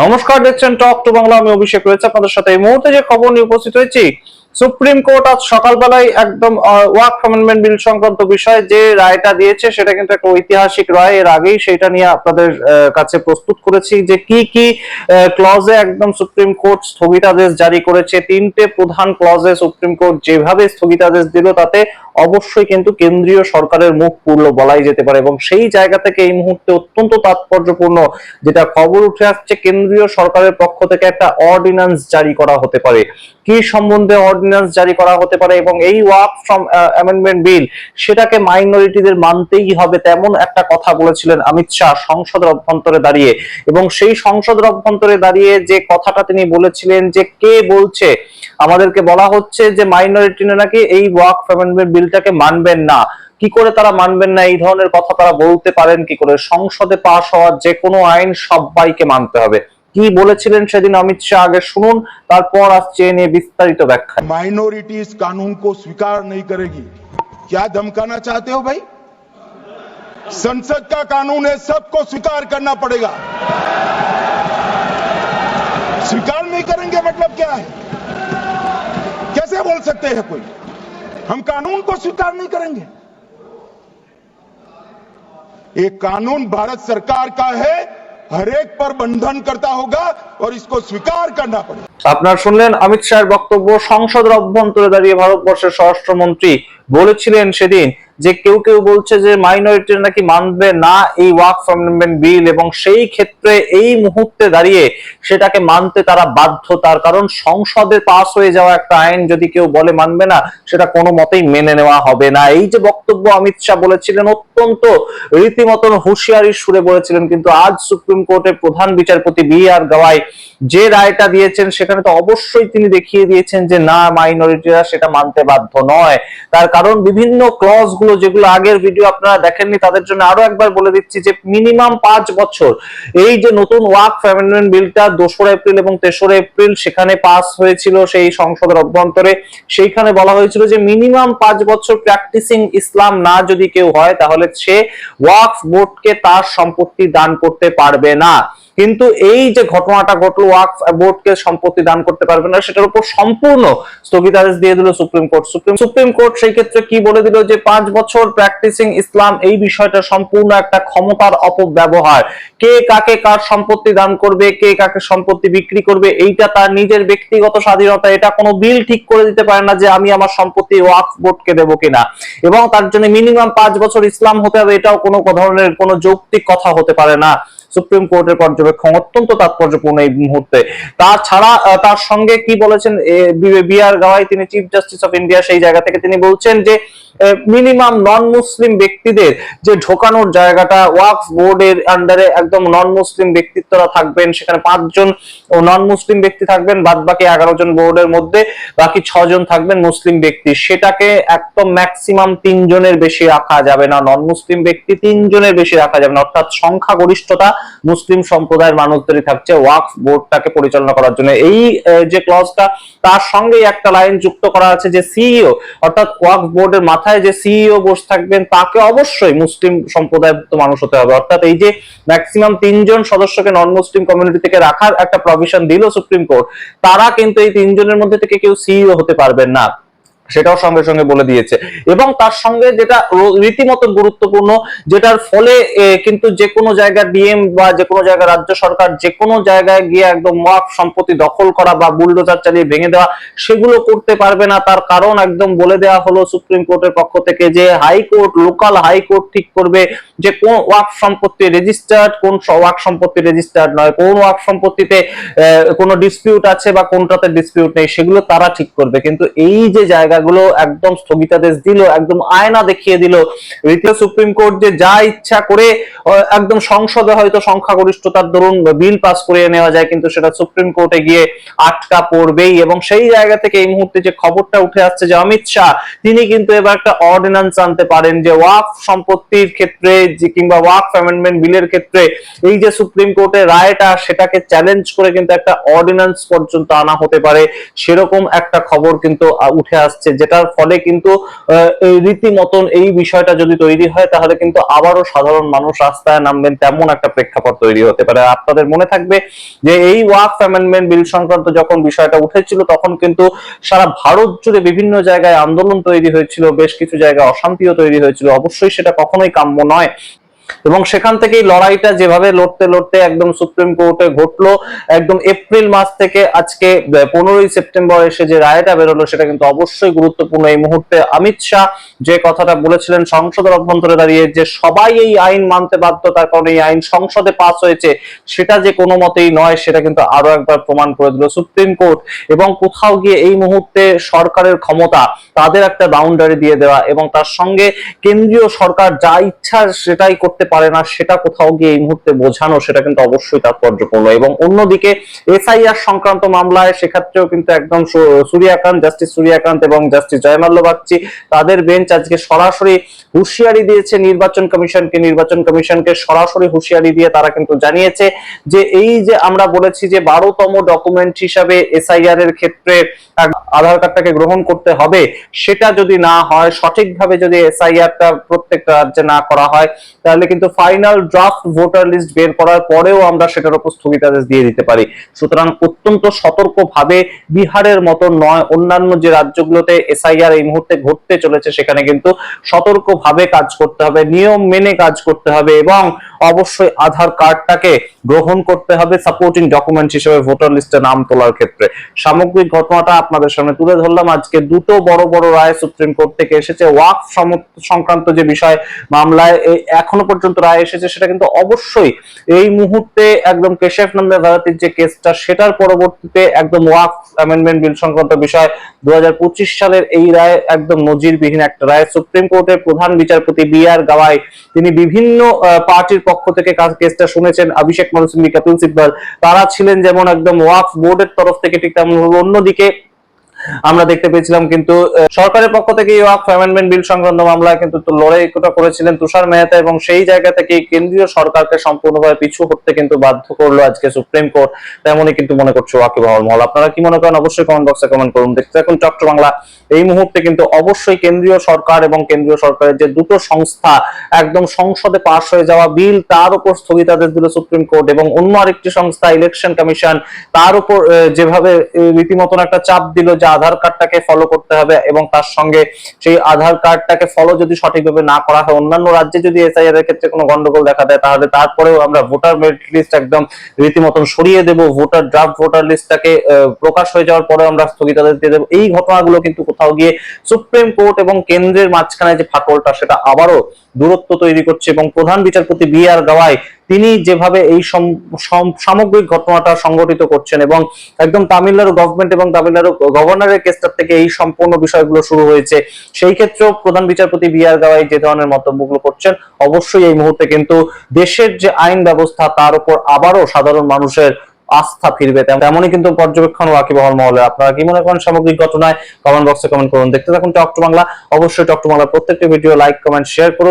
নমস্কার দেখছেন talk to Bangla. আমি অভিষেক রয়েছে। আপনাদের সাথে এই মুহূর্তে যে খবর নিয়ে উপস্থিত হয়েছি সুপ্রিম কোর্ট আজ সকালবেলায় একদম ওয়ার্ক অ্যামেন্ডমেন্ট বিল সংক্রান্ত বিষয়ে যে রায়টা দিয়েছে, সেটা কিন্তু একটা ঐতিহাসিক রায়। এর আগেই সেটা নিয়ে আপনাদের কাছে প্রস্তুত করেছি যে কি কি ক্লজে একদম সুপ্রিম কোর্ট স্থগিতাদেশ জারি করেছে। তিনটে প্রধান ক্লজে সুপ্রিম কোর্ট যেভাবে স্থগিতাদেশ দিল, তাতে অবশ্যই কিন্তু কেন্দ্রীয় সরকারের মুখ পূর্ণ বলাই যেতে পারে এবং সেই জায়গা থেকে এই মুহূর্তে অত্যন্ত তাৎপর্যপূর্ণ যেটা খবর উঠে আসছে, কেন্দ্রীয় সরকারের পক্ষ থেকে একটা অর্ডিন্যান্স জারি করা হতে পারে। কি সম্বন্ধে অর্ডিন্যান্স জারি করা হতে পারে এবং এই ওয়াক ফ্রম অ্যামেন্ডমেন্ট বিল সেটাকে মাইনরিটিদের মানতেই হবে তেমন একটা কথা বলেছিলেন অমিত শাহ সংসদের অভ্যন্তরে দাঁড়িয়ে। এবং সেই সংসদের অভ্যন্তরে দাঁড়িয়ে যে কথাটা তিনি বলেছিলেন যে কে বলছে, আমাদেরকে বলা হচ্ছে যে মাইনরিটিরা নাকি এই ওয়াক অ্যামেন্ডমেন্ট বিলটাকে মানবেন না। কি করে তারা মানবেন না? এই ধরনের কথা তারা বলতে পারেন কি করে? সংসদে পাশ হওয়ার যে কোনো আইন সবাইকে মানতে হবে। কি বলেছিলেন সেদিন অমিত শাহ আগে শুনুন তারপর আসছে এ নিয়ে বিস্তারিত ব্যাখ্যা माइनॉरिटी इस कानून को स्वीकार नहीं करेगी क्या धमकाना चाहते हो भाई संसद का कानून है सबको स्वीकार करना पड़ेगा स्वीकार नहीं करेंगे मतलब क्या है कैसे बोल सकते हैं कोई हम कानून को स्वीकार नहीं करेंगे ये कानून भारत सरकार का है हर एक पर बंधन करता होगा और इसको स्वीकार करना पड़ेगा আপনার শুনলেন অমিত শাহের বক্তব্য সংসদের অভ্যন্তরে দাঁড়িয়ে ভারতবর্ষের স্বরাষ্ট্রমন্ত্রী বলেছিলেন সেদিন যে কেউ কেউ বলছে যে মাইনরিটি নাকি মানবে না এই ওয়াক অ্যামেন্ডমেন্ট বিল এবং সেই ক্ষেত্রে এই মুহূর্তে দাঁড়িয়ে সেটাকে মানতে তারা বাধ্য। তার কারণ সংসদে পাস হয়ে যাওয়া একটা আইন যদি কেউ বলে মানবে না, সেটা কোনো মতেই মেনে নেওয়া হবে না। এই যে বক্তব্য অমিত শাহ বলেছিলেন, অত্যন্ত রীতিমতন হুঁশিয়ারির সুরে বলেছিলেন, কিন্তু আজ সুপ্রিম কোর্টের প্রধান বিচারপতি বি আর গাওয়াই যে রায়টা দিয়েছেন, সেখানে তো অবশ্যই তিনি দেখিয়ে দিয়েছেন যে না মাইনরিটিরা সেটা মানতে বাধ্য নয়। তার কারণ বিভিন্ন ক্লজ গুলো, যেগুলো আগের ভিডিও আপনারা দেখেননি, তাদের জন্য আরও একবার বলে দিচ্ছি যে মিনিমাম পাঁচ বছর। এই যে নতুন ওয়াক অ্যামেন্ডমেন্ট বিলটা দোসরা এপ্রিল এবং তেসরা এপ্রিল সেখানে পাস হয়েছিল সেই সংসদের অভ্যন্তরে। সেইখানে বলা হয়েছিল যে মিনিমাম পাঁচ বছর প্র্যাকটিসিং ইসলাম না যদি কেউ হয়, তাহলে সে ওয়াকফ বোর্ডকে তার সম্পত্তি দান করতে পারবে না। কিন্তু এই যে ঘটনাটা ঘটলো ওয়াকফ বোর্ডকে সম্পত্তি দান করতে পারবে না, সেটার উপর সম্পূর্ণ স্থগিতাদেশ দিয়ে দিল supreme court. Supreme supreme court সেই ক্ষেত্রে কি বলে দিল যে পাঁচ বছর প্র্যাকটিসিং ইসলাম এই বিষয়টা সম্পূর্ণ একটা ক্ষমতার অপব্যবহার। কে কাকে কার সম্পত্তি দান করবে, কে কাকে সম্পত্তি বিক্রি করবে, এইটা তার নিজের ব্যক্তিগত স্বাধীনতা, এটা কোনো বিল ঠিক করে দিতে পারে না যে আমি আমার সম্পত্তি ওয়াকফ বোর্ডকে দেবো কিনা। এবং তার জন্য মিনিমাম পাঁচ বছর ইসলাম হতে হবে, এটাও কোনো ধরনের কোনো যৌক্তিক কথা হতে পারে না। সুপ্রিম কোর্টের পর্যবেক্ষণ অত্যন্ত তাৎপর্যপূর্ণ এই মুহূর্তে। তাছাড়া তার সঙ্গে কি বলেছেন বি আর গাওয়াই, তিনি চিফ জাস্টিস অফ ইন্ডিয়া সেই জায়গা থেকে তিনি বলছেন যে মিনিমাম নন মুসলিম ব্যক্তিদের যে ঢোকানোর জায়গাটা, ওয়াকফ বোর্ডের আন্ডারে একদম নন মুসলিম ব্যক্তিত্বরা থাকবেন, সেখানে পাঁচজন নন মুসলিম ব্যক্তি থাকবেন বাদ বাকি এগারো জন বোর্ডের মধ্যে বাকি ছজন থাকবেন মুসলিম ব্যক্তি। সেটাকে একদম ম্যাক্সিমাম তিনজনের বেশি রাখা যাবে না নন মুসলিম ব্যক্তি, তিনজনের বেশি রাখা যাবে না। অর্থাৎ সংখ্যাগরিষ্ঠতা মুসলিম সম্প্রদায়ের মানুষদেরই থাকছে ওয়াকফ বোর্ডটাকে পরিচালনা করার জন্য। এই যে ক্লজটা, তার সঙ্গেই একটা লাইন যুক্ত করা আছে যে সিইও, অর্থাৎ ওয়াকফ বোর্ডের মাথায় যে সিইও বসে থাকবেন, তাকে অবশ্যই মুসলিম সম্প্রদায়ভুক্ত মানুষ হতে হবে। অর্থাৎ এই যে ম্যাক্সিমাম তিনজন সদস্যকে নন মুসলিম কমিউনিটি থেকে রাখার একটা প্রভিশন দিল সুপ্রিম কোর্ট তারা কিন্তু এই তিনজনের মধ্যে থেকে কেউ সিইও হতে পারবেন না। সেটাও সঙ্গে সঙ্গে বলে দিয়েছে। এবং তার সঙ্গে যেটা রীতিমতো গুরুত্বপূর্ণ, যেটার ফলে কিন্তু যে কোনো জায়গায় ডিএম বা যে কোনো জায়গায় রাজ্য সরকার যে কোনো জায়গায় গিয়ে একদম ওয়াক সম্পত্তি দখল করা বা বুলডোজার চালিয়ে ভেঙে দেওয়া, সেগুলো করতে পারবে না। তার কারণ একদম বলে দেওয়া হলো সুপ্রিম কোর্টের পক্ষ থেকে যে হাইকোর্ট, লোকাল হাইকোর্ট ঠিক করবে যে কোন ওয়াক সম্পত্তি রেজিস্টার্ড, কোন ওয়াক সম্পত্তি রেজিস্টার্ড নয়, কোন ওয়াক সম্পত্তিতে কোনো ডিসপিউট আছে বা কোনটাতে ডিসপিউট নেই, সেগুলো তারা ঠিক করবে। কিন্তু এই যে জায়গাগুলো একদম স্থগিতাদেশ দিল, একদম আয়না দেখিয়ে দিল। রীতিও সুপ্রিম কোর্ট যে যা ইচ্ছা করে একদম সংসদে হয়তো সংখ্যাগরিষ্ঠতার দরুন বিল পাস করিয়ে নেওয়া যায়, কিন্তু সেটা সুপ্রিম কোর্টে গিয়ে আটকা পড়বেই এবং সেই জায়গা থেকে এই মুহূর্তে যে খবরটা উঠে আসছে যে অমিত শাহ, তিনি কিন্তু এবার একটা অর্ডিন্যান্স আনতে পারেন যে ওয়াক সম্পত্তির ক্ষেত্রে যে কিংবা ওয়াক অ্যামেন্ডমেন্ট বিলের ক্ষেত্রে এই যে সুপ্রিম কোর্টের রায়টা, সেটাকে চ্যালেঞ্জ করে কিন্তু একটা অর্ডিন্যান্স পর্যন্ত আনা হতে পারে, সেরকম একটা খবর কিন্তু উঠে আসছে। যেটার ফলে কিন্তু রীতিমতন এই বিষয়টা যদি তৈরি হয়, তাহলে কিন্তু আবারও সাধারণ মানুষ রাস্তায় নামবেন, তেমন একটা প্রেক্ষাপট তৈরি হতে পারে। আপনাদের মনে থাকবে যে এই ওয়াক অ্যামেন্ডমেন্ট বিল সংক্রান্ত যখন বিষয়টা উঠেছিল, তখন কিন্তু সারা ভারত জুড়ে বিভিন্ন জায়গায় আন্দোলন তৈরি হয়েছিল, বেশ কিছু জায়গায় অশান্তিও তৈরি হয়েছিল। অবশ্যই সেটা কখনোই কাম্য নয়। এবং সেখান থেকেই লড়াইটা যেভাবে লড়তে লড়তে একদম সুপ্রিম কোর্টে ঘটলো, একদম এপ্রিল মাস থেকে আজকে পনেরোই সেপ্টেম্বর এসে যে রায়টা বেরোলো, সেটা কিন্তু অবশ্যই গুরুত্বপূর্ণ এই মুহূর্তে। অমিত শাহ যে কথাটা বলেছিলেন, সংসদের অভ্যন্তরে দাঁড়িয়ে যে সবাই এই আইন মানতে বাধ্য, তার কারণ এই আইন সংসদে পাস হয়েছে, সেটা যে কোনো মতেই নয়, সেটা কিন্তু আরও একবার প্রমাণ করে দিল সুপ্রিম কোর্ট। এবং কোথাও গিয়ে এই মুহূর্তে সরকারের ক্ষমতা, তাদের একটা বাউন্ডারি দিয়ে দেওয়া এবং তার সঙ্গে কেন্দ্রীয় সরকার যা ইচ্ছা সেটাই করতে পারে না, সেটা কোথাও গিয়ে এই মুহূর্তে বোঝানো, সেটা কিন্তু অবশ্যই তাৎপর্যপূর্ণ। এবং অন্যদিকে এসআইআর সংক্রান্ত মামলায় সেক্ষেত্রেও কিন্তু একদম সূর্যকান্ত, জাস্টিস সূর্যকান্ত এবং জাস্টিস জয়মাল্য বাগচি তাদের বেঞ্চ আজকে সরাসরি হুঁশিয়ারি দিয়েছে, নির্বাচন কমিশনকে নির্বাচন কমিশনকে সরাসরি হুঁশিয়ারি দিয়ে তারা কিন্তু জানিয়েছে যে এই যে আমরা বলেছি যে বারোতম ডকুমেন্ট হিসাবে এসআইআর এর ক্ষেত্রে আধার কার্ডটাকে গ্রহণ করতে হবে, সেটা যদি না হয়, সঠিকভাবে যদি এসআইআরটা প্রত্যেকটা রাজ্যে না করা হয়, তাহলে কিন্তু ফাইনাল ড্রাফট ভোটার লিস্ট বের করার পরেও আমরা সেটার উপর স্থগিতাদেশ দিয়ে দিতে পারি। সুতরাং অত্যন্ত সতর্কভাবে বিহারের মতো নয়, অন্যান্য যে রাজ্যগুলোতে এসআইআর এই মুহূর্তে ঘটতে চলেছে, সেখানে কিন্তু সতর্কভাবে কাজ করতে হবে, নিয়ম মেনে কাজ করতে হবে এবং অবশ্যই আধার কার্ডটাকে গ্রহণ করতে হবে সাপোর্টিং ডকুমেন্ট হিসেবে ভোটার লিস্টে নাম তোলার ক্ষেত্রে। সামগ্রিক ঘটনাটা আপনাদের সামনে তুলে ধরলাম। আজকে দুটো বড় বড় রায় সুপ্রিম কোর্ট থেকে এসেছে। ওয়াক সংক্রান্ত যে বিষয়, মামলায় এখনও পর্যন্ত রায় এসেছে, সেটা কিন্তু অবশ্যই এই মুহূর্তে একদম কেশব নন্দে ভারতের যে কেসটা, সেটার পরবর্তীতে একদম ওয়াক অ্যামেন্ডমেন্ট বিল সংক্রান্ত বিষয় দু সালের এই রায় একদম নজিরবিহীন একটা রায়। সুপ্রিম কোর্টের প্রধান বিচারপতি বি আর গাওয়াই, তিনি বিভিন্ন পার্টির পক্ষ থেকে কেসটা শুনেছেন। অভিষেক মনু সিংভি কপিল সিব্বল, তারা ছিলেন যেমন একদম ওয়াক বোর্ডের তরফ থেকে ঠিক তেমন অন্যদিকে আমরা দেখতে পেয়েছিলাম কিন্তু সরকারের পক্ষ থেকে ওয়াক অ্যামেন্ডমেন্ট বিল সংক্রান্ত মামলায় কিন্তু লড়াইটা করেছিলেন তুষার মেহতা এবং সেই জায়গা থেকে কেন্দ্রীয় সরকারকে সম্পূর্ণভাবে পিছু হটতে কিন্তু বাধ্য করল আজকে সুপ্রিম কোর্ট। তেমনই কিন্তু মনে করছে ওয়াকিবহাল মহল। আপনারা কি মনে করেন? অবশ্যই কমেন্ট বক্সে কমেন্ট করুন। দেখতে থাকুন চট্ট বাংলা। এই মুহূর্তে কিন্তু অবশ্যই কেন্দ্রীয় সরকার এবং কেন্দ্রীয় সরকারের যে দুটো সংস্থা একদম সংসদে পাশ হয়ে যাওয়া বিল, তার উপর স্থগিতাদেশ দিল সুপ্রিম কোর্ট এবং অন্য আরেকটি সংস্থা ইলেকশন কমিশন তার উপর যেভাবে রীতিমতন একটা চাপ দিল যে আধার কার্ডটাকে ফলো করতে হবে এবং তার সঙ্গে সেই আধার কার্ডটাকে ফলো যদি সঠিকভাবে না করা হয়, অন্যান্য রাজ্যে যদি এসআইআর এর ক্ষেত্রে কোনো গন্ডগোল দেখা দেয়, তাহলে তারপরেও আমরা ভোটার মেরিট লিস্ট একদম রীতিমতন সরিয়ে দেব। ভোটার ড্রাফট ভোটার লিস্টটাকে প্রকাশ হয়ে যাওয়ার পরে আমরা স্থগিতাদেশ দিয়ে দেবো। এই ঘটনাগুলো কিন্তু কোথাও গিয়ে সুপ্রিম কোর্ট এবং কেন্দ্রের মাঝখানে যে ফাটলটা, সেটা আবারও দূরত্ব তৈরি করছে এবং প্রধান বিচারপতি বি আর গাওয়াই তিনি যেভাবে এই সম- সম- সামগ্রিক ঘটনাটা সংগঠিত করছেন এবং একদম তামিলনাড়ু গভর্নমেন্ট এবং তামিলনাড়ু গভর্নরের কেসটার থেকে এই সম্পূর্ণ বিষয়গুলো শুরু হয়েছে। সেই ক্ষেত্রেও প্রধান বিচারপতি বি আর গাওয়াই যে ধরনের মন্তব্যগুলো করছেন, অবশ্যই এই মুহূর্তে কিন্তু দেশের যে আইন ব্যবস্থা তার উপর আবারও সাধারণ মানুষের আস্থা ফিরবে। তেমন- তেমনই কিন্তু পর্যবেক্ষণ ওয়াকিবহল মহলে। আপনারা কি মনে করেন সামগ্রিক ঘটনায়? কমেন্ট বক্সে কমেন্ট করুন। দেখতে থাকুন টক বাংলা। অবশ্যই টক টু বাংলার প্রত্যেকটি ভিডিও লাইক কমেন্ট শেয়ার করুন।